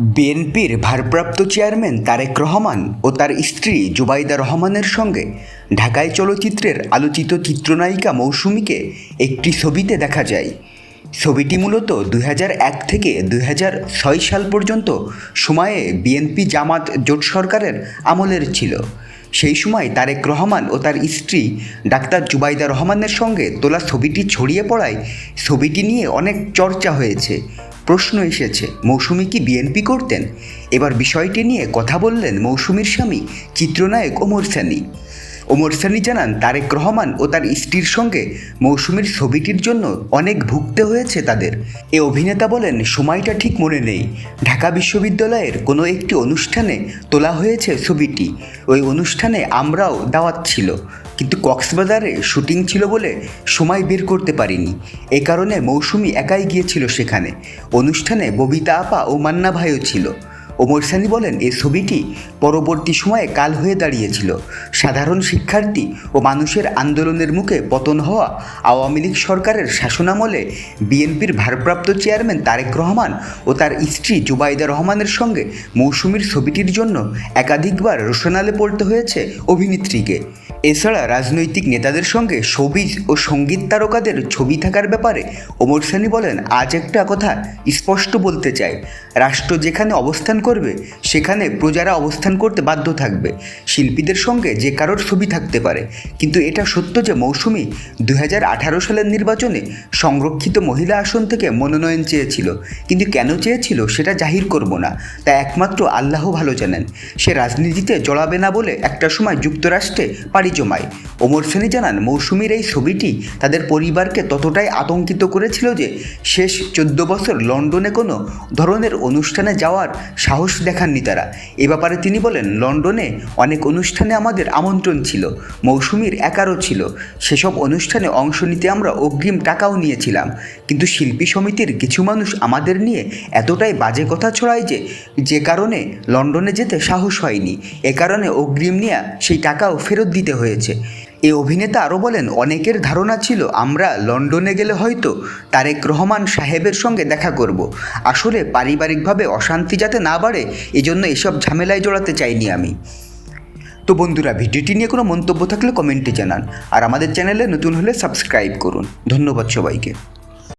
বিএনপির ভারপ্রাপ্ত চেয়ারম্যান তারেক রহমান ও তার স্ত্রী জুবাইদা রহমানের সঙ্গে ঢাকায় চলচ্চিত্রের আলোচিত চিত্রনায়িকা মৌসুমীকে একটি ছবিতে দেখা যায়। ছবিটি মূলত দুই থেকে দুই সাল পর্যন্ত সময়ে বিএনপি জামাত জোট সরকারের আমলের ছিল। সেই সময় তারেক রহমান ও তার স্ত্রী ডাক্তার জুবাইদা রহমানের সঙ্গে তোলা ছবিটি ছড়িয়ে পড়ায় ছবিটি নিয়ে অনেক চর্চা হয়েছে। প্রশ্ন এসেছে, মৌসুমি কি বিএনপি করতেন? এবার বিষয়টি নিয়ে কথা বললেন মৌসুমির স্বামী, চিত্রনায়ক ওমর সানি। ওমর সানি জানান, তারেক রহমান ও তার স্ত্রীর সঙ্গে মৌসুমীর ছবিটির জন্য অনেক ভুগতে হয়েছে তাদের। এ অভিনেতা বলেন, সময়টা ঠিক মনে নেই। ঢাকা বিশ্ববিদ্যালয়ের কোনো একটি অনুষ্ঠানে তোলা হয়েছে ছবিটি। ওই অনুষ্ঠানে আমরাও দাওয়াত ছিল। কিন্তু কক্সবাজারে শুটিং ছিল বলে সময় বের করতে পারিনি। এ কারণে মৌসুমি একাই গিয়েছিল সেখানে। অনুষ্ঠানে ববিতা আপা ও মান্না ভাইও ছিল। ওমর সানি বলেন এই ছবিটি পরবর্তী সময়ে কাল হয়ে দাঁড়িয়েছিল। সাধারণ শিক্ষার্থী ও মানুষের আন্দোলনের মুখে পতন হওয়া আওয়ামী লীগ সরকারের শাসনামলে বিএনপির ভারপ্রাপ্ত চেয়ারম্যান তারেক রহমান ও তার স্ত্রী জুবাইদা রহমানের সঙ্গে মৌসুমীর ছবিটির জন্য একাধিকবার রোশনালে পড়তে হয়েছে অভিনেত্রীকে। এছাড়া রাজনৈতিক নেতাদের সঙ্গে সবিজ ও সংগীত তারকাদের ছবি থাকার ব্যাপারে ওমর সানি বলেন, আজ একটা কথা স্পষ্ট বলতে চাই। রাষ্ট্র যেখানে অবস্থান করবে, সেখানে প্রজারা অবস্থান করতে বাধ্য থাকবে। শিল্পীদের সঙ্গে যে কারোর ছবি থাকতে পারে। কিন্তু এটা সত্য যে মৌসুমি দু হাজার আঠারো সালের নির্বাচনে সংরক্ষিত মহিলা আসন থেকে মনোনয়ন চেয়েছিল। কিন্তু কেন চেয়েছিল সেটা জাহির করব না। তা একমাত্র আল্লাহ ভালো জানেন। সে রাজনীতিতে জড়াবে না বলে একটা সময় যুক্তরাষ্ট্রে পাড়ি জমায় ওমর সেনি জানান, মৌসুমীর এই ছবিটি তাদের পরিবারকে ততটাই আতঙ্কিত করেছিল যে শেষ চোদ্দ বছর লন্ডনে কোনো ধরনের অনুষ্ঠানে যাওয়ার সাহস দেখাননি তারা। এ ব্যাপারে তিনি বলেন, লন্ডনে অনেক অনুষ্ঠানে আমাদের আমন্ত্রণ ছিল, মৌসুমীর একারও ছিল। সেসব অনুষ্ঠানে অংশ নিতে আমরা অগ্রিম টাকাও নিয়েছিলাম। কিন্তু শিল্পী সমিতির কিছু মানুষ আমাদের নিয়ে এতটাই বাজে কথা ছড়ায় যে যে কারণে লন্ডনে যেতে সাহস হয়নি। এ কারণে অগ্রিম নিয়ে সেই টাকাও ফেরত দিতে হয়েছে। এ অভিনেতা আরও বলেন, অনেকের ধারণা ছিল, আমরা লন্ডনে গেলে হয়তো তারেক রহমান সাহেবের সঙ্গে দেখা করব। আসলে পারিবারিকভাবে অশান্তি যাতে না বাড়ে, এজন্য এসব ঝামেলায় জড়াতে চাইনি আমি। তো বন্ধুরা, ভিডিওটি নিয়ে কোনো মন্তব্য থাকলে কমেন্টে জানান। আর আমাদের চ্যানেলে নতুন হলে সাবস্ক্রাইব করুন। ধন্যবাদ সবাইকে।